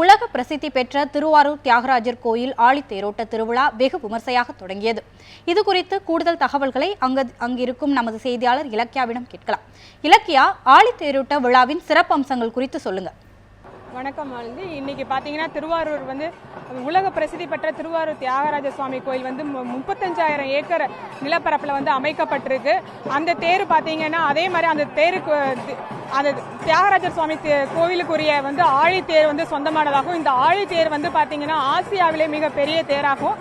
உலக பிரசித்தி பெற்ற திருவாரூர் தியாகராஜர் கோயில் ஆழித்தேரோட்ட திருவிழா வெகு விமர்சையாக தொடங்கியது. இது குறித்து கூடுதல் தகவல்களை அங்கு அங்கிருக்கும் நமது செய்தியாளர் இலக்கியாவிடம் கேட்கலாம். இலக்கியா ஆழித்தேரோட்ட விழாவின் சிறப்பு அம்சங்கள் குறித்து சொல்லுங்கள் வணக்கம் மாலந்தி இன்னைக்கு பார்த்தீங்கன்னா திருவாரூர் வந்து உலக பிரசித்தி பெற்ற திருவாரூர் தியாகராஜ சுவாமி கோயில் வந்து மு- முப்பத்தஞ்சாயிரம் ஏக்கர் நிலப்பரப்பில் வந்து அமைக்கப்பட்டிருக்கு. அந்த தேர் பார்த்தீங்கன்னா அதே மாதிரி அந்த தேருக்கு அந்த தியாகராஜர் சுவாமி கோவிலுக்குரிய வந்து ஆழித்தேர் வந்து சொந்தமானதாகும் இந்த ஆழித்தேர் வந்து பார்த்தீங்கன்னா ஆசியாவிலே மிக பெரிய தேராகும்.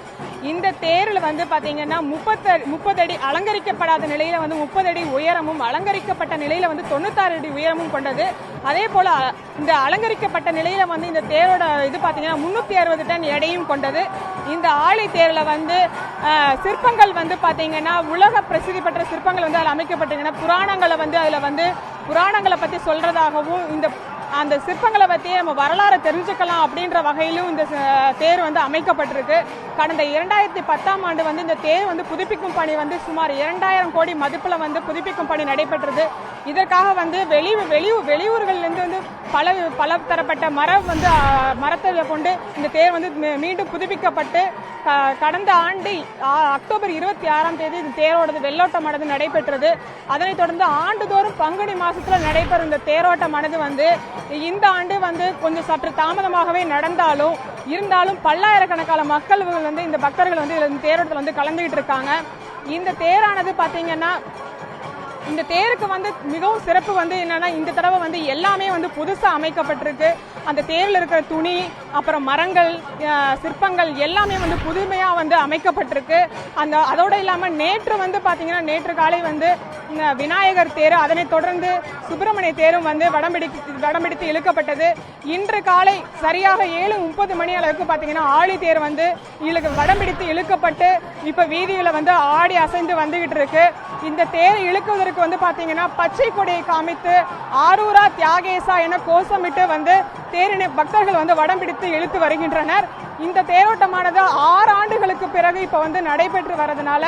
இந்த தேரில் வந்து பார்த்தீங்கன்னா முப்பத்த முப்பது அடி அலங்கரிக்கப்படாத நிலையில் வந்து முப்பது அடி உயரமும் அலங்கரிக்கப்பட்ட நிலையில் வந்து தொண்ணூத்தாறு அடி உயரமும் கொண்டது. அதே போல் இந்த அலங்கரிக்கப்பட்ட நிலையில் வந்து இந்த தேரோட இது பார்த்தீங்கன்னா முந்நூற்றி அறுபது டன் எடையும் கொண்டது. இந்த ஆலை தேரில் வந்து சிற்பங்கள் வந்து பார்த்தீங்கன்னா உலக பிரசித்தி பெற்ற சிற்பங்கள் வந்து அதில் அமைக்கப்பட்டிருக்கின்றன. புராணங்களை வந்து அதில் வந்து புராணங்களை பற்றி சொல்றதாகவும் இந்த அந்த சிற்பங்களை பற்றி நம்ம வரலாறு தெரிஞ்சுக்கலாம் அப்படின்ற வகையிலும் இந்த தேர் வந்து அமைக்கப்பட்டிருக்கு. கடந்த இரண்டாயிரத்தி பத்தாம் ஆண்டு வந்து இந்த தேர் வந்து புதுப்பிக்கும் பணி வந்து சுமார் இரண்டாயிரம் கோடி மதிப்பில் வந்து புதுப்பிக்கும் பணி நடைபெற்றது. இதற்காக வந்து வெளி வெளி வெளியூர்கள்லேருந்து வந்து பல பல தரப்பட்ட மரம் வந்து மரத்தை கொண்டு இந்த தேர் வந்து மீ- மீண்டும் புதுப்பிக்கப்பட்டு க- கடந்த ஆண்டு அக்டோபர் இருபத்தி ஆறாம் தேதி இந்த தேரோடது வெள்ளோட்டமானது நடைபெற்றது. அதனைத் தொடர்ந்து ஆண்டுதோறும் பங்குனி மாசத்துல நடைபெறும் இந்த தேரோட்டமானது வந்து இந்த ஆண்டு வந்து கொஞ்சம் சற்று தாமதமாகவே நடந்தாலும் இருந்தாலும் பல்லாயிரக்கணக்கான மக்கள் வந்து இந்த பக்தர்கள் வந்து இந்த தேரோட்டத்தில் வந்து கலந்துகிட்டு இருக்காங்க. இந்த தேரானது பாத்தீங்கன்னா இந்த தேருக்கு வந்து மிகவும் சிறப்பு வந்து என்னன்னா இந்த தடவை வந்து எல்லாமே வந்து புதுசா அமைக்கப்பட்டிருக்கு. அந்த தேரில் இருக்கிற துணி அப்புறம் மரங்கள் சிற்பங்கள் எல்லாமே வந்து புதுமையா வந்து அமைக்கப்பட்டிருக்கு. அந்த அதோட இல்லாம நேற்று வந்து பாத்தீங்கன்னா நேற்று காலை வந்து இந்த விநாயகர் தேர் அதனை தொடர்ந்து சுப்பிரமணிய தேரும் வந்து வடம்பிடித்து வடம்பிடித்து இழுக்கப்பட்டது. இன்று காலை சரியாக ஏழு முப்பது மணி அளவுக்கு பார்த்தீங்கன்னா ஆழி தேர் வந்து இழுக்கு வடம்பிடித்து இழுக்கப்பட்டு இப்போ வீதியில் வந்து ஆடி அசைந்து வந்துகிட்டு இருக்கு. இந்த தேர் இழுக்குவதற்கு வந்து பார்த்தீங்கன்னா பச்சை கொடியை காமித்து ஆரூரா தியாகேசா என கோஷமிட்டு வந்து தேரினை பக்தர்கள் வந்து வடம் பிடித்து இழுத்து வருகின்றனர். இந்த தேரோட்டமானது ஆறு ஆண்டுகளுக்கு பிறகு இப்ப வந்து நடைபெற்று வரதுனால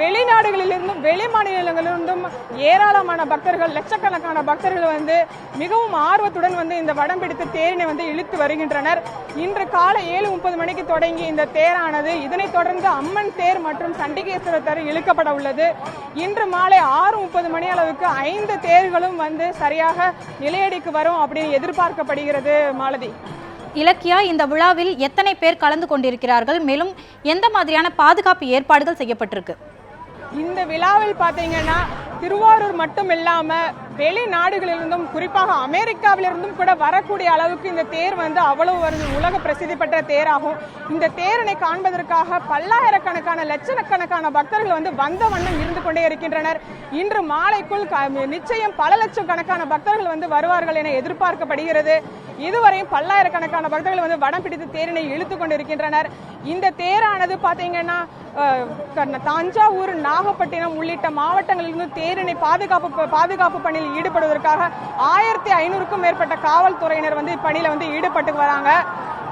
வெளிநாடுகளிலிருந்தும் வெளி மாநிலங்களிலிருந்தும் ஏராளமான பக்தர்கள் லட்சக்கணக்கான பக்தர்கள் வந்து மிகவும் ஆர்வத்துடன் வந்து இந்த வடம் பிடித்து தேரினை வந்து இழுத்து வருகின்றனர். இன்று காலை ஏழு முப்பது மணிக்கு தொடங்கி இந்த தேரானது. இதனைத் தொடர்ந்து அம்மன் தேர் மற்றும் சண்டிகேஸ்வரர் தேர் இழுக்கப்பட உள்ளது. இன்று மாலை ஆறு முப்பது மணி அளவுக்கு ஐந்து தேர்களும் வந்து சரியாக நிலையடிக்கு வரும் அப்படின்னு எதிர்பார்க்கப்படுகிறது மாலதி. இலக்கியா இந்த விழாவில் எத்தனை பேர் கலந்து கொண்டிருக்கிறார்கள்? மேலும் எந்த மாதிரியான பாதுகாப்பு ஏற்பாடுகள் செய்யப்பட்டிருக்கு? இந்த விழாவில் பார்த்தீங்கன்னா திருவாரூர் மட்டும் இல்லாமல் வெளிநாடுகளிலிருந்தும் குறிப்பாக அமெரிக்காவிலிருந்தும் கூட வரக்கூடிய அளவுக்கு இந்த தேர் வந்து அவ்வளவு வருது உலக பிரசித்தி பெற்ற தேராகும். இந்த தேரினை காண்பதற்காக பல்லாயிரக்கணக்கான லட்சக்கணக்கான பக்தர்கள் வந்து வந்த வண்ணம் இருந்து கொண்டே இருக்கின்றனர். இன்று மாலைக்குள் நிச்சயம் பல லட்சம் கணக்கான பக்தர்கள் வந்து வருவார்கள் என எதிர்பார்க்கப்படுகிறது. இதுவரையும் பல்லாயிரக்கணக்கான பக்தர்கள் வந்து வடம் பிடித்து தேரினை இழுத்து கொண்டிருக்கின்றனர். இந்த தேரானது பாத்தீங்கன்னா தஞ்சாவூர் நாகப்பட்டினம் உள்ளிட்ட மாவட்டங்களிலிருந்து தேரினை பாதுகாப்பு பாதுகாப்பு பணியில் ஈடுபடுவதற்காக ஆயிரத்தி ஐநூறுக்கும் மேற்பட்ட காவல்துறையினர் வந்து இப்பணியில வந்து ஈடுபட்டு வராங்க.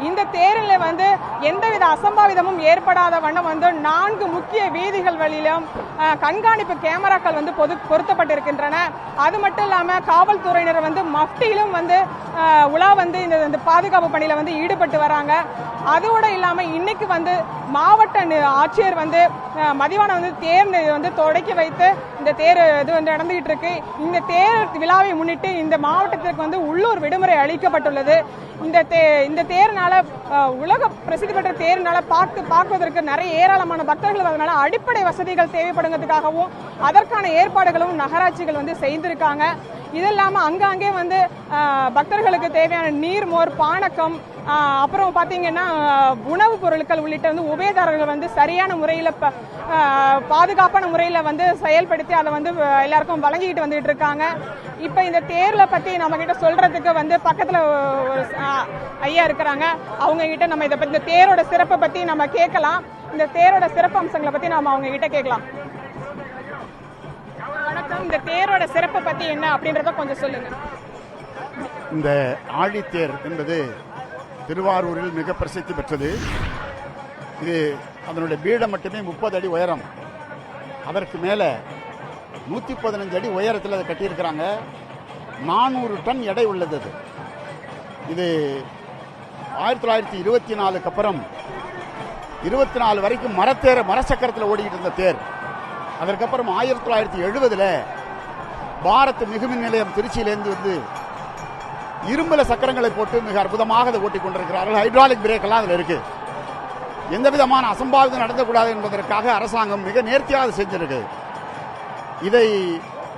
இந்த தேரில் வந்து எந்தவித அசம்பாவிதமும் ஏற்படாத வண்ணம் வந்து நான்கு முக்கிய வீதிகள் வழியிலும் கண்காணிப்பு கேமராக்கள் வந்து பொது பொருத்தப்பட்டிருக்கின்றன. அது மட்டும் இல்லாம காவல்துறையினர் வந்து மஃப்டியிலும் வந்து உலா வந்து இந்த இந்த பாதுகாப்பு பணியில வந்து ஈடுபட்டு வராங்க. அதோட இல்லாம இன்னைக்கு வந்து மாவட்ட ஆட்சியர் வந்து மதிவான மதிவானம் வந்து தேர் வந்து தொடக்கி வைத்து இந்த தேர் இது வந்து நடந்துகிட்டு இருக்கு இந்த தேர் விழாவை முன்னிட்டு இந்த மாவட்டத்திற்கு வந்து உள்ளூர் விடுமுறை அளிக்கப்பட்டுள்ளது. இந்த தே இந்த தேர்னால உலக பிரசித்தி பெற்ற தேர்னால பார்த்து பார்ப்பதற்கு நிறைய ஏராளமான பக்தர்கள் அதனால அடிப்படை வசதிகள் தேவைப்படுங்கிறதுக்காகவும் அதற்கான ஏற்பாடுகளும் நகராட்சிகள் வந்து செய்திருக்காங்க. இது இல்லாமல் அங்காங்கே வந்து பக்தர்களுக்கு தேவையான நீர் மோர் பானக்கம் அப்புறம் பார்த்தீங்கன்னா உணவுப் பொருட்கள் உள்ளிட்ட வந்து உபயதாரர்கள் வந்து சரியான முறையில் பாதுகாப்பான முறையில் வந்து செயல்படுத்தி அதை வந்து எல்லாருக்கும் வழங்கிக்கிட்டு வந்துட்டு இருக்காங்க. இப்போ இந்த தேர்ல பத்தி நம்ம கிட்ட சொல்றதுக்கு வந்து பக்கத்துல ஒரு ஐயா இருக்கிறாங்க. அவங்க கிட்ட நம்ம இதை இந்த தேரோட சிறப்பை பத்தி நம்ம கேட்கலாம். இந்த தேரோட சிறப்பு அம்சங்களை பத்தி நம்ம அவங்க கிட்ட கேட்கலாம். வணக்கம். இந்த தேரோட சிறப்பை பத்தி என்ன அப்படின்றத கொஞ்சம் சொல்லுங்க. இந்த ஆழித்தேர் என்பது திருவாரூரில் மிக பிரசித்தி பெற்றது. இது அதனுடைய பீடம் மட்டுமே முப்பது அடி உயரம். அதற்கு மேலே நூற்றி பதினஞ்சு அடி உயரத்தில் அதை கட்டியிருக்கிறாங்க. நானூறு டன் எடை உள்ளது அது. இது ஆயிரத்தி தொள்ளாயிரத்தி இருபத்தி நாலுக்கு அப்புறம் இருபத்தி நாலு வரைக்கும் மரத்தேர் மரச்சக்கரத்தில் ஓடிக்கிட்டு இருந்த தேர். அதற்கப்புறம் ஆயிரத்தி தொள்ளாயிரத்தி எழுபதுல பாரத் மிகுமின் நிலையம் திருச்சியிலேருந்து வந்து இரும்புல சக்கரங்களை போட்டு மிக அற்புதமாக அதை ஓட்டிக் கொண்டிருக்கிறார்கள். ஹைட்ராலிக் பிரேக் எல்லாம் அதில் இருக்கு. எந்த விதமான அசம்பாவிதம் நடத்தக்கூடாது என்பதற்காக அரசாங்கம் மிக நேர்த்தியாக செஞ்சிருக்கு. இதை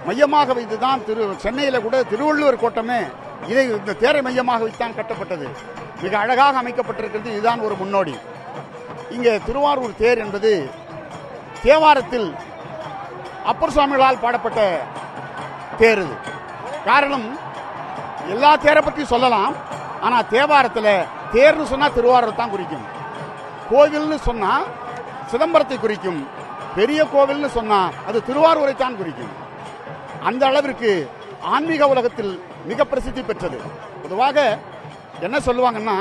மையமாக வைத்துதான் திரு சென்னையில் கூட திருவள்ளுவர் கோட்டமே இதை இந்த தேரை மையமாக வைத்தான் கட்டப்பட்டது. மிக அழகாக அமைக்கப்பட்டிருக்கிறது. இதுதான் ஒரு முன்னோடி. இங்கே திருவாரூர் தேர் என்பது தேவாரத்தில் அப்பர் சுவாமிகளால் பாடப்பட்ட தேர் இது. காரணம் எல்லா தேரை பற்றியும் சொல்லலாம். ஆனால் தேவாரத்தில் தேர்னு சொன்னால் திருவாரூர் தான் குறிக்கும். கோவில்னு சொன்னால் சிதம்பரத்தை குறிக்கும். பெரிய கோவில்னு சொன்னால் அது திருவாரூரை தான் குறிக்கும். அந்த அளவிற்கு ஆன்மீக உலகத்தில் மிக பிரசித்தி பெற்றது. பொதுவாக என்ன சொல்லுவாங்கன்னா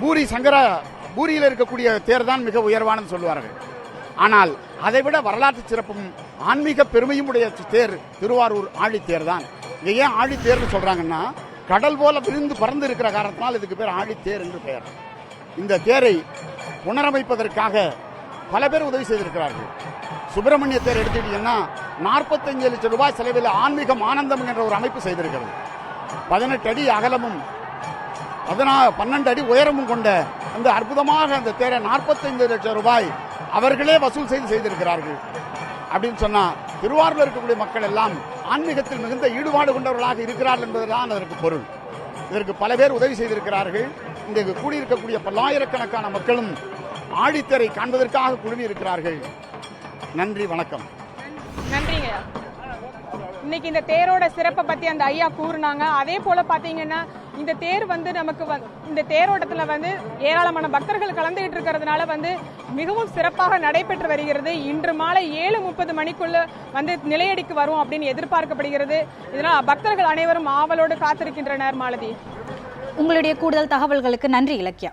பூரி சங்கரா பூரியில் இருக்கக்கூடிய தேர் தான் மிக உயர்வானது சொல்லுவார்கள். ஆனால் அதை விட வரலாற்று சிறப்பும் ஆன்மீக பெருமையும் உடைய தேர் திருவாரூர் ஆழித்தேர் தான். இதை ஏன் ஆழித்தேர்னு சொல்றாங்கன்னா கடல் போல விரிந்து பறந்து இருக்கிற காரணத்தினால் இதுக்கு பேர் ஆழித்தேர் என்று பெயர். இந்த தேரை புனரமைப்பதற்காக பல பேர் உதவி செய்திருக்கிறார்கள். சுப்பிரமணிய தேர் எடுத்துக்கிட்டீங்கன்னா நாற்பத்தஞ்சு லட்சம் ரூபாய் செலவில் ஆன்மீகம் ஆனந்தம் என்ற ஒரு அமைப்பு செய்திருக்கிறது. பதினெட்டு அடி அகலமும் பதினா பன்னெண்டு அடி உயரமும் கொண்ட அந்த அற்புதமாக அந்த தேரை நாற்பத்தைந்து லட்சம் ரூபாய் அவர்களே வசூல் செய்து செய்திருக்கிறார்கள். அப்படின்னு சொன்னா திருவாரூர் இருக்கக்கூடிய மக்கள் எல்லாம் ஆன்மீகத்தில் மிகுந்த ஈடுபாடு கொண்டவர்களாக இருக்கிறார்கள் என்பதுதான் அதற்கு பொருள். இதற்கு பல பேர் உதவி செய்திருக்கிறார்கள். இங்கு கூடியிருக்கக்கூடிய பல்லாயிரக்கணக்கான மக்களும் ஆழித்தரை காண்பதற்காக குழுமி இருக்கிறார்கள் நன்றி வணக்கம். நன்றிங்க. இன்னைக்கு இந்த தேரோட சிறப்பை பத்தி அந்த ஐயா கூறுனாங்க. அதே போல பாத்தீங்கன்னா இந்த தேர் வந்து நமக்கு இந்த தேரோட்டத்துல வந்து ஏராளமான பக்தர்கள் கலந்துகிட்டு இருக்கிறதுனால வந்து மிகவும் சிறப்பாக நடைபெற்று வருகிறது. இன்று மாலை ஏழு முப்பது மணிக்குள்ள வந்து நிலையடிக்கு வரும் அப்படின்னு எதிர்பார்க்கப்படுகிறது. இதனால் பக்தர்கள் அனைவரும் ஆவலோடு காத்திருக்கின்றனர் மாலதி. உங்களுடைய கூடுதல் தகவல்களுக்கு நன்றி இலக்கியா